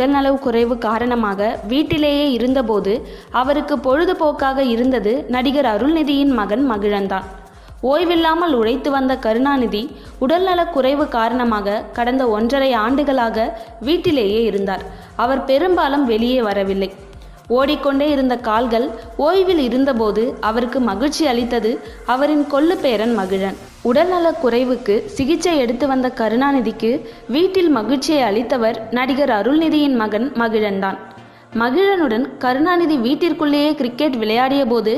உடல்நலவு குறைவு காரணமாக வீட்டிலேயே இருந்தபோது அவருக்கு பொழுதுபோக்காக இருந்தது நடிகர் அருள்நிதியின் மகன் மகிழன்தான் ஓய்வில்லாமல் உழைத்து வந்த கருணாநிதி உடல்நலக் குறைவு காரணமாக கடந்த ஒன்றரை ஆண்டுகளாக வீட்டிலேயே இருந்தார். அவர் பெரும்பாலும் வெளியே வரவில்லை. ஓடிக்கொண்டே இருந்த கால்கள் ஓய்வில் இருந்தபோது அவருக்கு மகிழ்ச்சி அளித்தது அவரின் கொள்ளு பேரன் மகிழன். உடல்நலக் குறைவுக்கு சிகிச்சை எடுத்து வந்த கருணாநிதிக்கு வீட்டில் மகிழ்ச்சியை அளித்தவர் நடிகர் அருள்நிதியின் மகன் மகிழன்தான். மகிழனுடன் கருணாநிதி வீட்டிற்குள்ளேயே கிரிக்கெட் விளையாடிய போது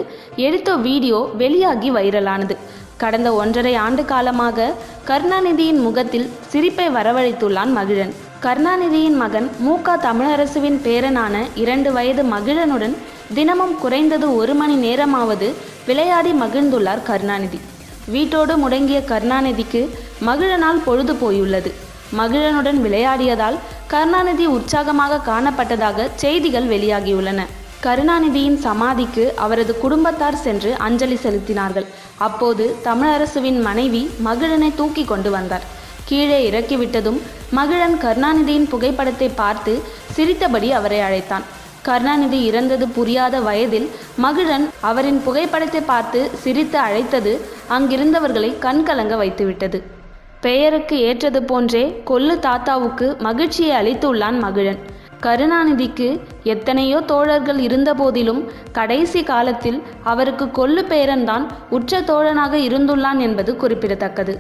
எடுத்த வீடியோ வெளியாகி வைரலானது. கடந்த ஒன்றரை ஆண்டு காலமாக கருணாநிதியின் முகத்தில் சிரிப்பை வரவழைத்துள்ளான் மகிழன். கருணாநிதியின் மகன் மு க தமிழரசுவின் பேரனான இரண்டு வயது மகிழனுடன் தினமும் குறைந்தது ஒரு மணி நேரமாவது விளையாடி மகிழ்ந்துள்ளார் கருணாநிதி. வீட்டோடு முடங்கிய கருணாநிதிக்கு மகிழனால் பொழுது போயுள்ளது. மகிழனுடன் விளையாடியதால் கருணாநிதி உற்சாகமாக காணப்பட்டதாக செய்திகள் வெளியாகியுள்ளன. கருணாநிதியின் சமாதிக்கு அவரது குடும்பத்தார் சென்று அஞ்சலி செலுத்தினார்கள். அப்போது தமிழரசுவின் மனைவி மகிழனை தூக்கி கொண்டு வந்தார். கீழே இறக்கிவிட்டதும் மகிழன் கருணாநிதியின் புகைப்படத்தை பார்த்து சிரித்தபடி அவரை அழைத்தான். கருணாநிதி இறந்தது புரியாத வயதில் மகிழன் அவரின் புகைப்படத்தை பார்த்து சிரித்து அழைத்தது அங்கிருந்தவர்களை கண்கலங்க வைத்துவிட்டது. பெயருக்கு ஏற்றது போன்றே கொள்ளு தாத்தாவுக்கு மகிழ்ச்சியை அளித்துள்ளான் மகிழன். கருணாநிதிக்கு எத்தனையோ தோழர்கள் இருந்தபோதிலும் கடைசி காலத்தில் அவருக்கு கொள்ளு பேரன்தான் உற்ற தோழனாக இருந்துள்ளான் என்பது குறிப்பிடத்தக்கது.